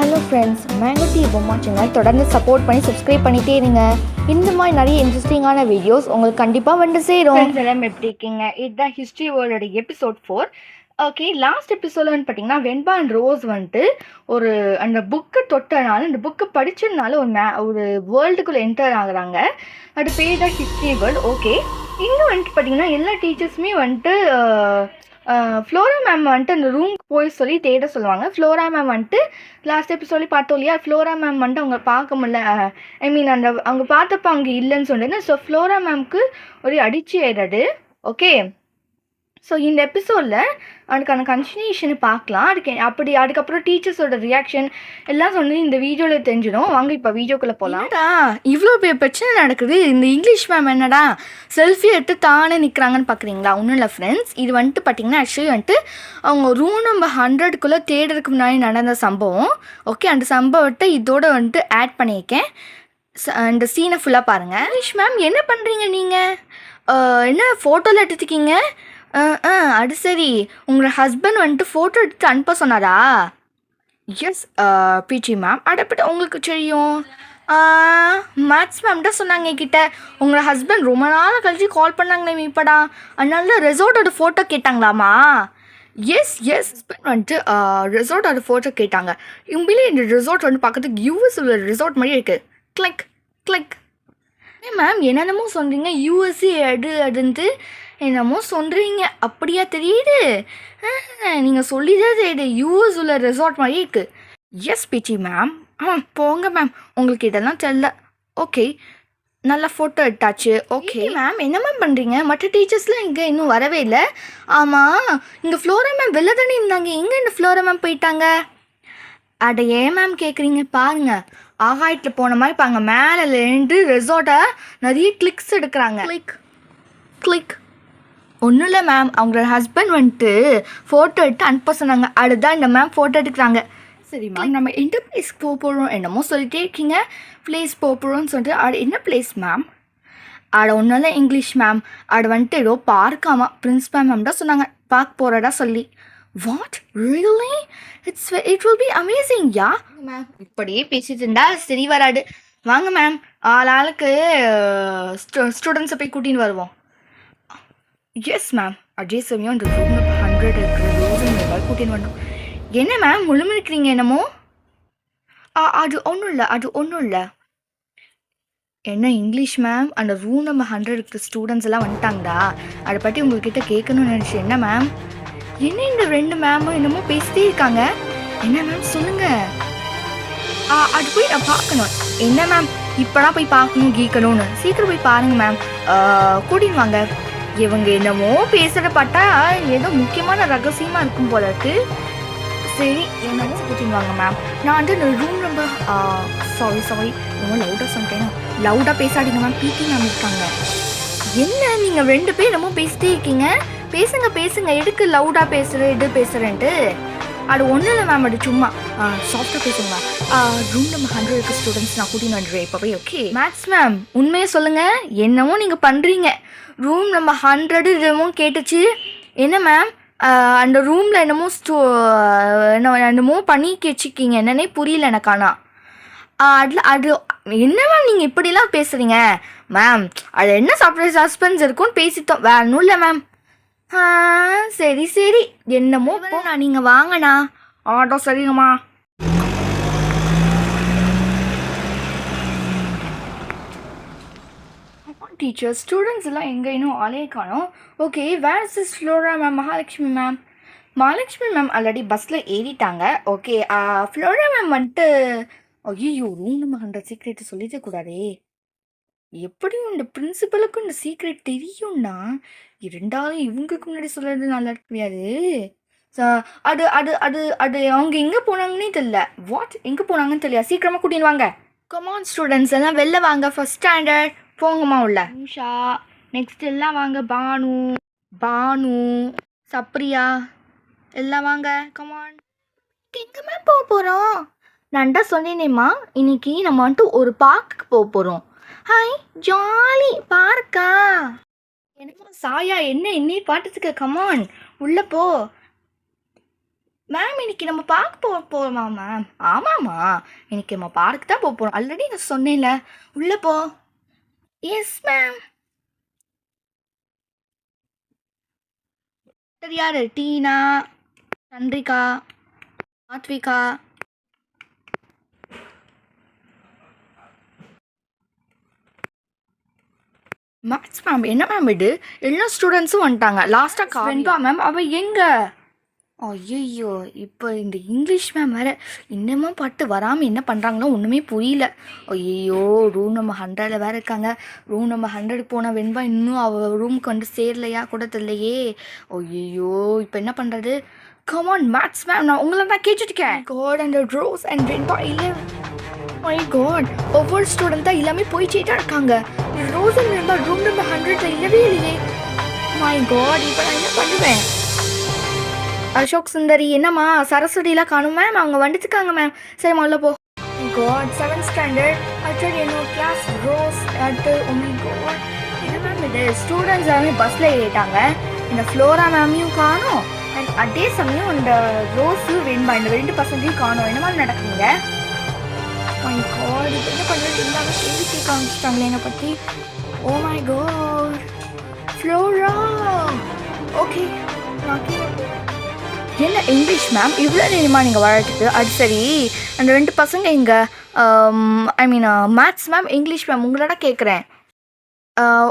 Hello friends mango D Bomma channel தொடர்ந்து support பண்ணி subscribe பண்ணிட்டே இருங்க. இந்த மாதிரி நிறைய இன்ட்ரெஸ்டிங்கான வீடியோஸ் உங்களுக்கு கண்டிப்பாக வந்து சேரும். எல்லாம் எப்படி இருக்கீங்க? இதுதான் ஹிஸ்ட்ரி வேர்ல்டோட எபிசோட் ஃபோர் ஓகே லாஸ்ட் எபிசோட்ல வந்து பார்த்தீங்கன்னா வெண்பா அண்ட் ரோஸ் வந்துட்டு ஒரு அந்த புக்கை தொட்டனால அந்த புக்கை படிச்சதுனால ஒரு மே ஒரு வேர்ல்டுக்குள்ளே என்டர் ஆகுறாங்க. அது பேர் தான் ஹிஸ்ட்ரி வேர்ல்டு ஓகே இன்னும் வந்துட்டு பார்த்தீங்கன்னா எல்லா டீச்சர்ஸுமே வந்துட்டு ஃப்ளோரா மேம் வந்துட்டு அந்த ரூம் போய் சொல்லி தேட சொல்லுவாங்க. ஃப்ளோரா மேம் வந்துட்டு லாஸ்ட் சொல்லி பார்த்தோம் இல்லையா? ஃப்ளோரா மேம் வந்துட்டு அவங்க பார்க்க முடியல. ஐ மீன் அந்த அவங்க பார்த்தப்ப அங்கே இல்லைன்னு சொன்னேன் ஸோ ஃப்ளோரா மேம்க்கு ஒரு அடிச்சு ஆயிடுறது ஓகே ஸோ இந்த எபிசோடில் அதுக்கான கன்டினியூஷனை பார்க்கலாம். அதுக்கு அப்படி அதுக்கப்புறம் டீச்சர்ஸோட ரியாக்ஷன் எல்லாம் சொன்னது இந்த வீடியோவில் தெரிஞ்சிடும். வாங்க இப்போ வீடியோக்குள்ளே போகலாம் இவ்வளோ பெரிய பிரச்சனை நடக்குது? இந்த இங்கிலீஷ் மேம் என்னடா செல்ஃபி எடுத்து தானே நிற்கிறாங்கன்னு பார்க்குறீங்களா ஒன்றும் இல்லை ஃப்ரெண்ட்ஸ் இது வந்துட்டு பார்த்தீங்கன்னா ஆக்சுவலி வந்துட்டு அவங்க ரூம் நம்பர் ஹண்ட்ரட்குள்ளே தேடுறதுக்கு முன்னாடி நடந்த சம்பவம். ஓகே அந்த சம்பவத்தை இதோட வந்துட்டு ஆட் பண்ணியிருக்கேன். ச- அந்த சீனை ஃபுல்லாக பாருங்கள் இங்கிலீஷ் மேம் என்ன பண்ணுறீங்க நீங்கள் என்ன ஃபோட்டோவில் எடுத்துருக்கீங்க ஆ ஆ அது சரி. உங்களோட ஹஸ்பண்ட் வந்துட்டு ஃபோட்டோ எடுத்து அனுப்ப சொன்னாரா? எஸ் பிஜி மேம் அடப்பட்டு உங்களுக்கு தெரியும். மேக்ஸ் மேம் தான் சொன்னாங்க என்கிட்ட. உங்களோட ஹஸ்பண்ட் ரொம்ப நாள் கழிச்சு கால் பண்ணாங்களே இப்படா. அதனால ரெசார்ட்டோட ஃபோட்டோ கேட்டாங்களாமா? எஸ் எஸ் ஹஸ்பண்ட் வந்துட்டு ரெசார்ட்டோட ஃபோட்டோ கேட்டாங்க. உண்மையிலே இந்த ரிசார்ட் வந்து பார்க்கறதுக்கு யூஎஸ் உள்ள ரிசார்ட் மாதிரி இருக்குது கிளிக் கிளிக் ஏ மேம் என்னென்னமோ சொல்கிறீங்க யூஎஸ்சி எடு அதுன்ட்டு. என்னமோ சொல்கிறீங்க அப்படியா தெரியுது. நீங்கள் சொல்லிதான் தெரியுது. யூஎஸ் உள்ள ரெசார்ட் மாதிரி இருக்கு. எஸ் பிச்சி மேம் ஆ போங்க மேம் உங்களுக்கு இதெல்லாம் தெரியல. ஓகே நல்ல ஃபோட்டோ எடுத்தாச்சு. ஓகே மேம் என்ன மேம் பண்ணுறீங்க மற்ற டீச்சர்ஸ்லாம் இங்கே இன்னும் வரவே இல்லை. ஆமாம் இங்கே ஃப்ளோரா மேம் வெளில தானே இருந்தாங்க. எங்கே இந்த ஃப்ளோரா மேம் போயிட்டாங்க? அட ஏன் மேம் கேட்குறீங்க பாருங்க. ஆகாயத்தில் போன மாதிரி பாருங்க. மேலே இருந்து ரெசார்ட்டை நிறைய கிளிக்ஸ் எடுக்கிறாங்க. கிளிக் கிளிக் ஒன்றும் இல்லை மேம் அவங்களோட ஹஸ்பண்ட் வந்துட்டு ஃபோட்டோ எடுத்து அனுப்ப சொன்னாங்க. அதுதான் இந்த மேம் ஃபோட்டோ எடுக்கிறாங்க. சரி மேம் நம்ம எந்த பிளேஸ்க்கு போக போகிறோம் என்னமோ சொல்லிட்டே இருக்கீங்க. பிளேஸ் போக போகிறோம்னு சொல்லிட்டு அது என்ன பிளேஸ் மேம் அட ஒன்றும் இல்லை இங்கிலீஷ் மேம் அது வந்துட்டு ஏதோ பார்க்காமா பிரின்ஸ்பல் மேம் தான் சொன்னாங்க. பார்க்க போகிறதா சொல்லி. What really it's it will be amazing yeah? Ma'am இப்படியே பேசிட்டு இருந்தா சரி வராது. வாங்க மேம் ஆள் ஆளுக்கு ஸ்டூடெண்ட்ஸை போய் கூட்டின்னு வருவோம். எஸ் மேம் அஜய் சமயம் அந்த ரூம் நம்பர் ஹண்ட்ரட் இருக்கிற ரோஸ் மொபைல் கூட்டின்னு வரணும் என்ன மேம் முழுமிருக்கிறீங்க என்னமோ? ஆ அது ஒன்றும் இல்லை அது ஒன்றும் இல்லை. என்ன இங்கிலீஷ் மேம் அந்த ரூம் நம்பர் ஹண்ட்ரட் இருக்கிற ஸ்டூடெண்ட்ஸ் எல்லாம் வந்துட்டாங்களா? அதை பற்றி உங்ககிட்ட கேட்கணும்னு நினச்சி என்ன மேம் என்ன இந்த ரெண்டு மேமும் என்னமோ பேசிட்டே இருக்காங்க? என்ன மேம் சொல்லுங்க. ஆ அது போய் நான் பார்க்கணும். என்ன மேம் இப்போலாம் போய் பார்க்கணும் கீக்கணும்னு சீக்கிரம் போய் பாருங்கள் மேம் கூட்டின்னு வாங்க. இவங்க என்னமோ பேசுகிற பார்த்தா ஏதோ முக்கியமான ரகசியமாக இருக்கும் போல இருக்கு. சரி என்னமோ கூட்டின்னு வாங்க மேம் நான் வந்து இந்த ரூம் நம்பர் சாரி சாரி ரொம்ப லவுடாக சொல்லிட்டேன் லவுடாக பேசாதீங்க மேம் பிடி மேம் இருக்காங்க. என்ன நீங்கள் ரெண்டு பேர் என்னமோ பேசிட்டே இருக்கீங்க? பேசுங்க பேசுங்க. எதுக்கு லவுடாக பேசுகிற இது பேசுகிறேன்ட்டு அது ஒன்றும் இல்லை மேம் அது சும்மா. சாஃப்டாக பேசுங்க ரூம் நம்பர் ஹண்ட்ரட் இருக்க ஸ்டூடெண்ட்ஸ் நான் கூட்டின்னு வந்துடுறேன் இப்போவே ஓகே மேக்ஸ் மேம் உண்மையை சொல்லுங்கள் என்னமோ நீங்கள் பண்ணுறீங்க ரூம் நம்ம ஹண்ட்ரடு என்னமோ கேட்டுச்சு. என்ன மேம் அந்த ரூமில் என்னமோ ஸ்டோ என்ன என்னமோ பண்ணி கேச்சிக்கிங்க என்னன்னே புரியல எனக்கு ஆனால் அதில் அது என்ன மேம் நீங்கள் இப்படிலாம் பேசுகிறீங்க மேம் அது என்ன சர்ப்ரைஸ் சஸ்பென்ஸ் இருக்கும்னு பேசிட்டோம். வேற ஒன்றும் இல்லை மேம் ஆ சரி சரி. என்னமோ போண்ணா நீங்கள் வாங்கண்ணா. ஆட்டோ சரிங்கம்மா. டீச்சர் ஸ்டூடெண்ட்ஸ் எல்லாம் எங்கே இன்னும் ஆளே காணோம். Okay where is is Flora ma'am Mahalakshmi ma'am Mahalakshmi ma'am already பஸ்ஸில் ஏறிட்டாங்க. ஓகே ஃப்ளோரா மேம் வந்துட்டு ஐயோ ரூம் நம்ம ஹண்ட்ரட் சீக்ரெட் சொல்லிட்டே கூடாதே. எப்படியும் இந்த பிரின்சிபலுக்கும் இந்த சீக்ரெட் தெரியும்னா இருந்தாலும் இவங்களுக்கு முன்னாடி சொல்கிறது நல்லா கிடையாது. ச- அது அது அது அது அவங்க எங்கே போனாங்கன்னே தெரியல. வாட் எங்கே போனாங்கன்னு தெரியல. சீக்கிரமாக கூட்டின்னு வாங்க. கமான் ஸ்டூடெண்ட்ஸ் எல்லாம் வெளில வாங்க. ஃபஸ்ட் ஸ்டாண்டர்ட் போங்கம்மா உள்ள. நிஷா நெக்ஸ்ட் எல்லாம் வாங்க. பானு பானு சப்ரியா. எல்லாம் வாங்க. கமான் எங்கம்மா போக போகிறோம் நான் தான் சொன்னேனேம்மா. இன்னைக்கு நம்ம வந்துட்டு ஒரு பார்க்குக்கு போக போகிறோம் ஹாய் ஜாலி பார்க்கா எனக்கு சாயா என்ன என்னையே பாட்டுச்சுக்க கமான் உள்ள போ. மேம் இன்னைக்கு நம்ம பார்க்க போக போகிறோமா மேம் ஆமாம்மா. இன்னைக்கு நம்ம பார்க்கு தான் போக போகிறோம் ஆல்ரெடி நான் சொன்னேன்ல. உள்ளே போ. எஸ் மேம் யார்? Tina? Chandrika Athvika maths ma'am என்ன மேம் இது? எல்லா ஸ்டூடெண்ட்ஸும் வந்துட்டாங்க. லாஸ்ட்டாக வெண்பா மேம் அவள் எங்க? ஐயோ இப்போ இந்த இங்கிலீஷ் மேம் வேற இன்னமும் பட்டு வராமல் என்ன பண்ணுறாங்களோ ஒன்றுமே புரியல. ஐயோ ரூம் நம்பர் ஹண்ட்ரடில் வேற இருக்காங்க. ரூம் நம்பர் ஹண்ட்ரட் போன வெண்பா இன்னும் அவள் ரூமுக்கு வந்து சேரலையா? கூட தெரியலையே. ஐயோ இப்போ என்ன பண்ணுறது கமான் மேத்ஸ் மேம் நான் உங்களை தான் கேட்டுருக்கேன் God and Rose and Venba இல்லை. மை காட் ஒவ்வொரு ஸ்டூடெண்ட்டாக எல்லாமே போயிட்டே தான் இருக்காங்க. ரோஸ் அண்ட் ரூம் நம்பர் ஹண்ட்ரட்ல இல்லவே இல்லையே. மை காட் இப்போ நான் என்ன பண்ணுவேன்? அசோக் சுந்தரி என்னம்மா? சரஸ்வதிலாம் காணும் மேம் அவங்க வந்துட்டுருக்காங்க மேம் சரி முதல்ல போ. காட் செவன்த் ஸ்டாண்டர்ட் ஆக்சுவலி என்னோட கிளாஸ் ரோஸ் அட்டு உமை காட் என்ன மேம் இது? ஸ்டூடெண்ட்ஸ் எல்லாமே பஸ்ஸில் ஏறிட்டாங்க. இந்த ஃப்ளோரா மேமையும் காணும். அண்ட் அதே சமயம் இந்த ரோஸு வெண்பா இந்த ரெண்டு பசங்களையும் காணும். என்ன மாதிரி நடக்குங்க மை காட் இப்போ என்ன பண்ணுறது எல்லாமே கேள்வி கேட்க ஆரம்பிச்சிட்டாங்களே என்னை பற்றி oh my God Flora okay என்ன இங்கிலீஷ் மேம் இவ்வளோ நேரமாக நீங்கள் வளர்த்துக்கு அது சரி அந்த ரெண்டு பசங்க இங்கே I mean maths ma'am English ma'am உங்களோட கேட்குறேன்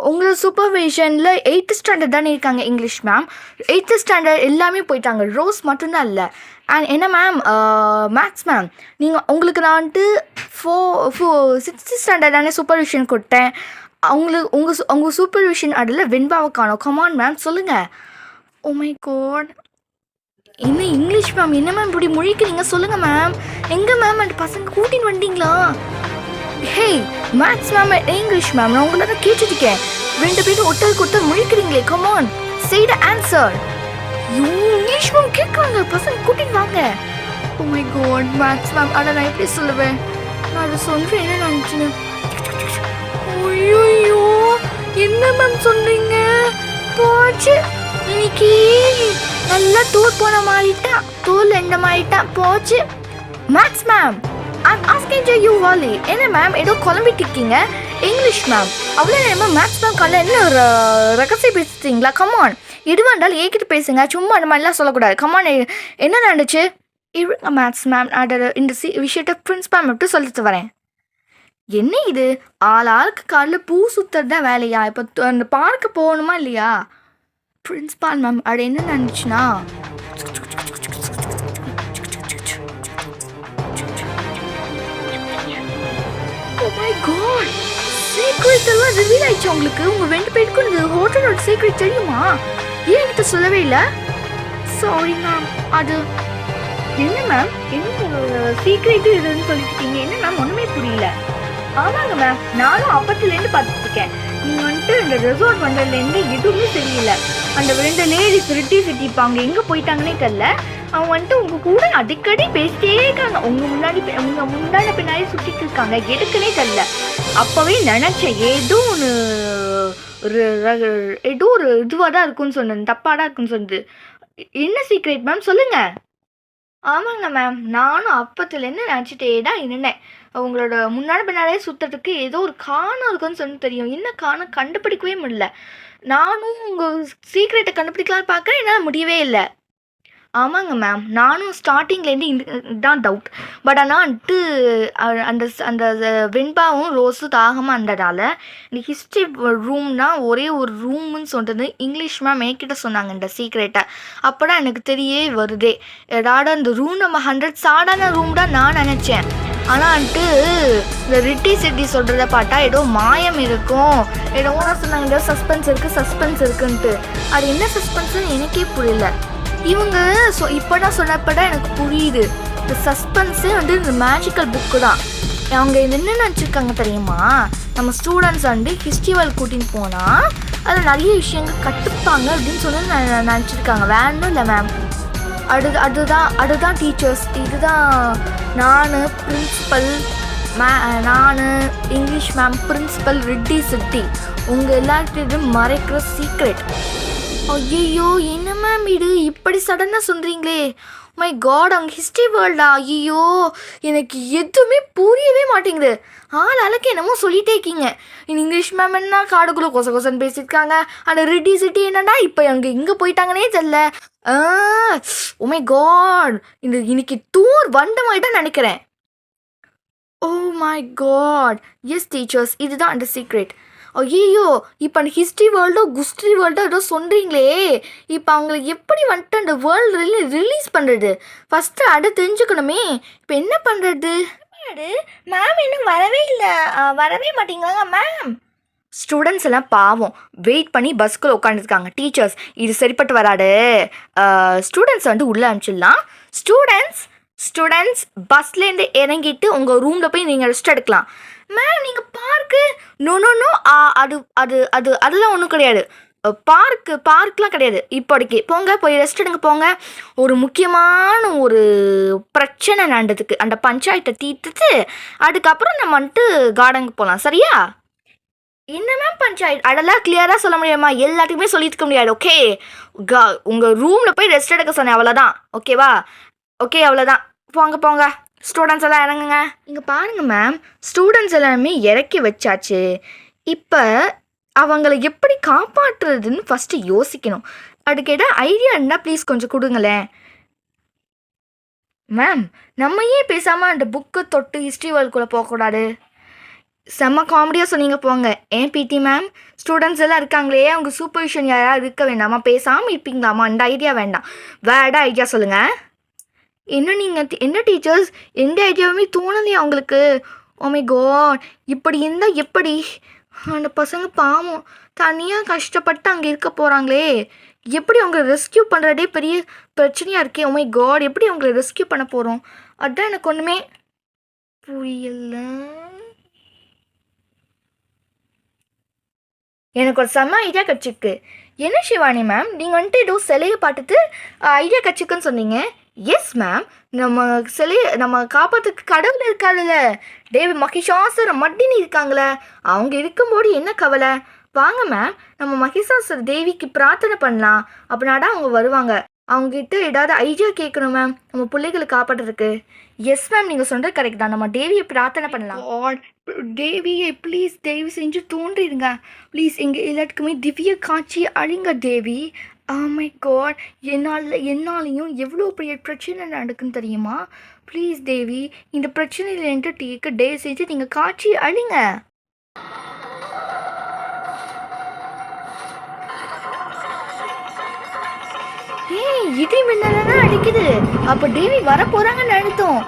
உங்களோட சூப்பர்விஷனில் எயித்து ஸ்டாண்டர்ட் தானே இருக்காங்க இங்கிலீஷ் மேம் எயித்து ஸ்டாண்டர்ட் எல்லாமே போயிட்டாங்க ரோஸ் மட்டும்தான் இல்லை. அண்ட் என்ன மேம் மேக்ஸ் மேம் நீங்கள் உங்களுக்கு நான் வந்துட்டு ஃபோ ஃபோ சிக்ஸ்த்து ஸ்டாண்டர்ட் தானே சூப்பர்விஷன் கொடுத்தேன். அவங்களுக்கு உங்கள் உங்கள் சூப்பர்விஷன் அதில் வெண்பாவை காணும். கமான் மேம் சொல்லுங்கள் ஓ oh மை கோட் என்ன இங்கிலீஷ் மேம் என்ன மேம் இப்படி முழிக்கிறீங்க? சொல்லுங்கள் மேம் எங்கே மேம் அந்த பசங்க கூட்டின்னு வந்தீங்களா? Hey maths ma'am English ma'am நான் உங்களை தான் கேட்டுருக்கேன். ரெண்டு பேரும் ஒட்டல் ஒருத்தர் முழிக்கிறீங்களே come on say the answer English ma'am கேட்குறாங்க பசங்க கூட்டிட்டு வாங்க. Oh my God maths ma'am ஆனால் நான் எப்படி சொல்லுவேன்? நான் அதை சொல்கிறேன் என்ன நினச்சினேன்? ஐயோ என்ன மேம் சொன்னீங்க போச்சு. இன்னைக்கு நல்லா தூர் போன மாதிரிட்டா தூள் எந்த மாறிட்டான் போச்சு. Maths ma'am I'm asking to you Vaali என்ன மேம் ஏதோ குழம்பிட்டு இருக்கீங்க இங்கிலீஷ் மேம் அவ்வளோ நேரமாக மேக்ஸ் மேம் காலையில் என்ன ஒரு ரகசியம் பேசுறீங்களா கமான் எதுவாக இருந்தாலும் ஏக்கிட்டு பேசுங்க. சும்மா அந்த மாதிரிலாம் சொல்லக்கூடாது. கமான் என்ன நடந்துச்சு? இருங்க மேக்ஸ் மேம் நான் இந்த சி விஷயத்தை பிரின்ஸ்பால் மட்டும் சொல்லிட்டு வரேன். என்ன இது? ஆள் ஆளுக்கு காலைல பூ சுற்றுறது தான் வேலையா? இப்போ அந்த பார்க்கு போகணுமா இல்லையா? பிரின்ஸ்பால் மேம் அது என்ன நினச்சுன்னா Oh சீக்ரெட் எல்லாம் ரிவீல் ஆயிடுச்சு உங்களுக்கு உங்க ரெண்டு பேருக்கும் இந்த ஹோட்டலோட சீக்ரெட் தெரியுமா? ஏன் என்கிட்ட சொல்லவே இல்லை? சாரி மேம் அது என்ன மேம் என்ன சீக்ரெட் இதுன்னு சொல்லிட்டீங்க என்ன மேம் ஒண்ணுமே புரியல. ஆமாங்க மேம் நானும் அப்பத்துலேருந்து பார்த்துட்டு இருக்கேன். நீங்கள் வந்துட்டு இந்த ரெசார்ட் வந்ததுலேருந்து எதுவுமே தெரியல. அந்த ரெண்டு லேடிஸ் ரிட்டி சிட்டிப்பாங்க. எங்கே போயிட்டாங்கன்னே தெரில அவங்க வந்துட்டு உங்கள் கூட அடிக்கடி பேசிட்டே இருக்காங்க. உங்கள் முன்னாடி உங்கள் உங்க முன்னாடி பின்னாடி சுற்றிட்டு இருக்காங்க. எதுக்குன்னே தெரில அப்போவே நினச்சேன் ஏதோ ஒன்று ஒரு ஏதோ ஒரு இதுவாக தான் இருக்குன்னு சொன்னது தப்பாக தான் இருக்குன்னு சொன்னது. என்ன சீக்ரெட் மேம் சொல்லுங்கள் ஆமாங்க மேம் நானும் அப்பத்துலேருந்து நினச்சிட்டே தான் இருந்தேன். அவங்களோட முன்னாடி பின்னாடியே சுற்றுறதுக்கு ஏதோ ஒரு காணம் இருக்குன்னு சொல்லி தெரியும். என்ன காணம்? கண்டுபிடிக்கவே முடியல. நானும் உங்கள் சீக்ரெட்டை கண்டுபிடிக்கலாம்னு பார்க்குறேன் என்னால் முடியவே இல்லை. ஆமாங்க மேம் நானும் ஸ்டார்டிங்லேருந்து இந்த இதுதான் டவுட் பட் ஆனால் வந்துட்டு அந்த அந்த வெண்பாவும் ரோஸும் தாகமாக இருந்ததால் இந்த ஹிஸ்ட்ரி ரூம்னா ஒரே ஒரு ரூம்னு சொல்கிறது இங்கிலீஷ் மேம் என்கிட்ட சொன்னாங்க இந்த சீக்ரெட்டை அப்போ தான் எனக்கு தெரியவே வருதே. ஏடாட அந்த ரூம் நம்ம ஹண்ட்ரட் சாடான ரூம் தான் நான் நினச்சேன். ஆனால் வந்துட்டு இந்த ரிட்டி சிட்டி சொல்கிறத பார்த்தா ஏதோ மாயம் இருக்கும். ஏதோ தான் சொன்னாங்க ஏதோ சஸ்பென்ஸ் இருக்குது சஸ்பென்ஸ் இருக்குன்ட்டு. அது என்ன சஸ்பென்ஸ்னு எனக்கே புரியல. இவங்க ஸோ இப்போ தான் சொன்னப்பட எனக்கு புரியுது. இந்த சஸ்பென்ஸே வந்து இந்த மேஜிக்கல் புக்கு தான். அவங்க இது என்ன நினச்சிருக்காங்க தெரியுமா? நம்ம ஸ்டூடெண்ட்ஸ் வந்து ஃபெஸ்டிவல் கூட்டின்னு போனால் அதில் நிறைய விஷயங்கள் கற்றுப்பாங்க அப்படின்னு சொல்லி ந- நினச்சிருக்காங்க. வேணும் இல்லை மேம் அது அதுதான் அதுதான் டீச்சர்ஸ் இதுதான் நான் பிரின்ஸிபல் மே நான் இங்கிலீஷ் மேம் பிரின்ஸிபல் ரெட்டி சிட்டி உங்கள் எல்லார்கிட்டையும் மறைக்கிற சீக்ரெட் ஐயோ என்ன மேம் இது? இப்படி சடனாக சொல்கிறீங்களே மை காட் அவங்க ஹிஸ்ட்ரி வேர்ல்டா ஐயோ எனக்கு எதுவுமே புரியவே மாட்டேங்குது. ஆள் அளக்கு என்னமோ சொல்லிட்டே இருக்கீங்க. இனி இங்கிலீஷ் மேம் என்ன காடுக்குள்ளே கொச கொசன்னு பேசியிருக்காங்க. அந்த ரிட்டி சிட்டி என்னடா இப்போ அங்கே எங்கே போயிட்டாங்கன்னே தெரில உமை காட் இந்த இன்னைக்கு தூர் வந்த தான் நினைக்கிறேன். Oh my God yes teachers இதுதான் அந்த சீக்ரெட் ஐயோ இப்போ அந்த ஹிஸ்ட்ரி வேர்ல்டோ குஸ்ட்ரி வேர்ல்டோ ஏதோ சொல்கிறீங்களே இப்போ அவங்களுக்கு எப்படி வந்துட்டு அந்த வேர்ல்டு ரிலீஸ் பண்ணுறது ஃபஸ்ட்டு அதை தெரிஞ்சுக்கணுமே. இப்போ என்ன பண்ணுறது மேம் இன்னும் வரவே இல்லை. வரவே மாட்டேங்கிறாங்க மேம் ஸ்டூடெண்ட்ஸ் எல்லாம் பாவம். வெயிட் பண்ணி பஸ்க்குள்ள உட்காந்துருக்காங்க டீச்சர்ஸ் இது சரிப்பட்டு வராது. ஸ்டூடெண்ட்ஸ் வந்து உள்ளே அனுப்பிச்சிடலாம். ஸ்டூடெண்ட்ஸ் ஸ்டூடெண்ட்ஸ் பஸ்லேருந்து இறங்கிட்டு உங்கள் ரூமில் போய் நீங்கள் ரெஸ்ட் எடுக்கலாம். மேம் நீங்கள் பார்க்கு நோ நோ நோ அது அது அது அதெல்லாம் ஒன்றும் கிடையாது. பார்க்கு பார்க்லாம் கிடையாது. இப்போதைக்கு. போங்க போய் ரெஸ்ட் எடுங்க போங்க. ஒரு முக்கியமான ஒரு பிரச்சனை நடந்ததுக்கு அந்த பஞ்சாயத்தை தீர்த்துட்டு அதுக்கப்புறம் நம்ம வந்துட்டு கார்டனுக்கு போகலாம் சரியா? என்ன மேம் பஞ்சாயத்து? அதெல்லாம் கிளியராக சொல்ல முடியாமா எல்லாத்துக்குமே சொல்லியிருக்க முடியாது ஓகே கா உங்கள் ரூமில் போய் ரெஸ்ட் எடுக்க சொன்னேன் அவ்வளோதான் ஓகேவா ஓகே அவ்வளோதான் போங்க போங்க. ஸ்டூடெண்ட்ஸ் எல்லாம் இறங்குங்க. இங்கே பாருங்க மேம் ஸ்டூடெண்ட்ஸ் எல்லாமே இறக்கி வச்சாச்சு. இப்போ அவங்கள எப்படி காப்பாற்றுறதுன்னு ஃபஸ்ட்டு யோசிக்கணும். அதுக்கு ஐடியா இருந்தால் ப்ளீஸ் கொஞ்சம் கொடுங்களேன். மேம் நம்ம ஏன் பேசாமல் அந்த புக்கு தொட்டு ஹிஸ்ட்ரி வேர்ல்டுக்குள்ளே போகக்கூடாது செம்ம காமெடியாக சொன்னீங்க போங்க. ஏன் பிடி மேம் ஸ்டூடெண்ட்ஸ் எல்லாம் இருக்காங்களே அவங்க சூப்பர்விஷன் யாராவது இருக்க வேண்டாமா? பேசாமல் இருப்பீங்களாமா? அந்த ஐடியா வேண்டாம். வேற ஐடியா சொல்லுங்கள் என்ன நீங்கள் என்ன டீச்சர்ஸ் எந்த ஐடியாவுமே தோணலையா அவங்களுக்கு. Oh ஓமை காட் இப்படி இருந்தால் எப்படி? அந்த பசங்க பாவம். தனியாக கஷ்டப்பட்டு அங்கே இருக்க போகிறாங்களே எப்படி அவங்களை ரெஸ்கியூ பண்ணுறதே பெரிய பிரச்சனையாக இருக்கே. Oh ஓமை காட் எப்படி அவங்களை ரெஸ்கியூ பண்ண போகிறோம் அதான் எனக்கு ஒன்றுமே புரியல. எனக்கு ஒரு செம்ம ஐடியா கிடச்சிருக்கு என்ன சிவானி மேம் நீங்கள் வந்துட்டு ஏதோ சிலையை பார்த்துட்டு ஐடியா கிடச்சிக்குன்னு சொன்னீங்க. எஸ் மேம் நம்ம சிலையை நம்ம காப்பாற்றுக்கு கடவுள் இருக்காதுல்ல தேவி மகிஷாசுர மட்டினி இருக்காங்களே. அவங்க இருக்கும்போது என்ன கவலை? வாங்க மேம் நம்ம மகிஷாசுர தேவிக்கு பிரார்த்தனை பண்ணலாம். அப்படின்னாடா அவங்க வருவாங்க. அவங்ககிட்ட ஏதாவது ஐடியா கேட்கணும் மேம் நம்ம பிள்ளைகளை காப்பாற்றுறதுக்கு எஸ் மேம் நீங்கள் சொல்கிறது கரெக்ட் தான். நம்ம தேவியை பிரார்த்தனை பண்ணலாம். காட் தேவியை ப்ளீஸ் தேவி செஞ்சு தோன்றிடுங்க ப்ளீஸ் எங்கள் எல்லாத்துக்குமே திவ்ய காட்சி அழிங்க தேவி. Oh ஆமை காட் என்னால் என்னாலையும் எவ்வளோ பெரிய பிரச்சனை நடக்குன்னு தெரியுமா? ப்ளீஸ் தேவி இந்த பிரச்சனையில் என்கிட்ட டீக்கு டே செஞ்சு நீங்கள் காட்சி அழிங்க. ஏய் இடி மின்னலாம் அடிக்குது. அப்போ தேவி வர போகிறாங்கன்னு அர்த்தம்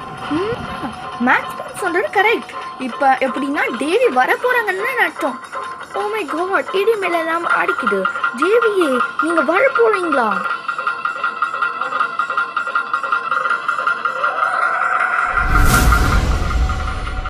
மேக்ஸ் சொல்கிறது கரெக்ட் இப்போ எப்படின்னா தேவி வர போகிறாங்கன்னு அர்த்தம் ஓ oh மை காட் இடி மின்னலாம் அடிக்குது. தேவியே நீங்கள் வர போகிறீங்களா